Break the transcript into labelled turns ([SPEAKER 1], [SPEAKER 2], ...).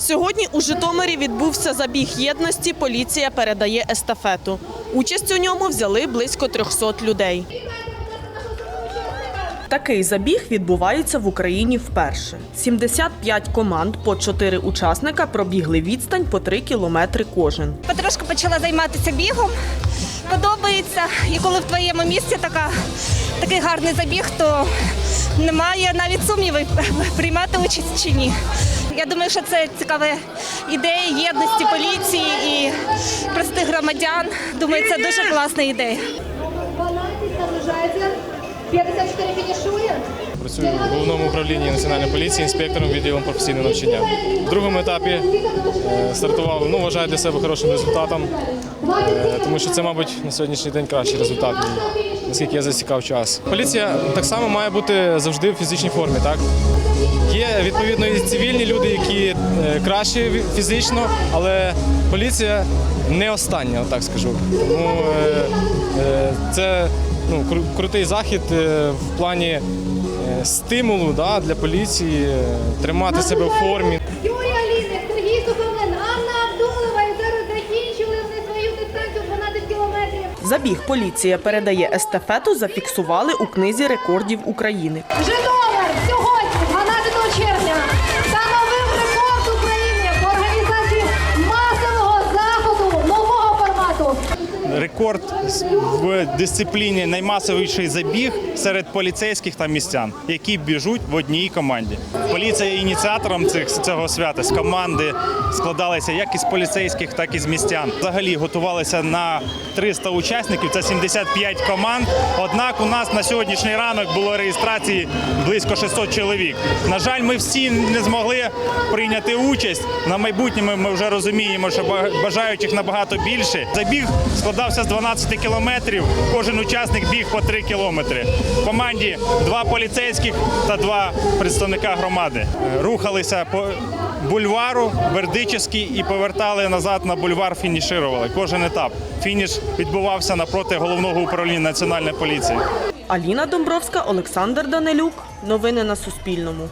[SPEAKER 1] Сьогодні у Житомирі відбувся забіг єдності. Поліція передає естафету. Участь у ньому взяли близько 300 людей. Такий забіг відбувається в Україні вперше. 75 команд по 4 учасника пробігли відстань по 3 кілометри кожен.
[SPEAKER 2] Потрошку почала займатися бігом. Подобається. І коли в твоєму місці така, такий гарний забіг, то немає навіть сумнівів, приймати участь чи ні. Я думаю, що це цікава ідея єдності поліції і простих громадян. Думаю, це дуже класна ідея.
[SPEAKER 3] 12 наближається, 54 фінішує.
[SPEAKER 4] Працюю в головному управлінні національної поліції інспектором відділом професійного навчання. В другому етапі е, стартував, ну вважаю для себе хорошим результатом, е, тому що це, мабуть, на сьогоднішній день кращий результат, наскільки я засікав час. Поліція так само має бути завжди в фізичній формі. Так є відповідно і цивільні люди, які е, кращі фізично, але поліція не остання, так скажу. Тому це ну, крутий захід е, в плані е, стимулу да, для поліції е, тримати себе в формі.
[SPEAKER 3] Юрій Аліник, Сергій Суховлин, Анна Абдулова. І зараз закінчили вони свою дистанцію 12 кілометрів.
[SPEAKER 1] Забіг поліція передає естафету, зафіксували у книзі рекордів України.
[SPEAKER 3] Житомир рекорд в
[SPEAKER 5] дисципліні наймасовіший забіг серед поліцейських та містян, які біжуть в одній команді. Поліція ініціатором цих цього свята з команди складалися як із поліцейських, так і з містян. Взагалі готувалися на 300 учасників. Це 75 команд. Однак у нас на сьогоднішній ранок було реєстрації близько 600 чоловік. На жаль, ми всі не змогли прийняти участь. На майбутнє ми вже розуміємо, що ба- бажаючих набагато більше. Забіг складався з 12 кілометрів. Кожен учасник біг по 3 кілометри. В команді два поліцейських та два представника громади. Рухалися по бульвару Бердичевський і повертали назад на бульвар. Фініширували кожен етап. Фініш відбувався напроти головного управління національної поліції.
[SPEAKER 1] Аліна Домбровська, Олександр Данилюк. Новини на Суспільному.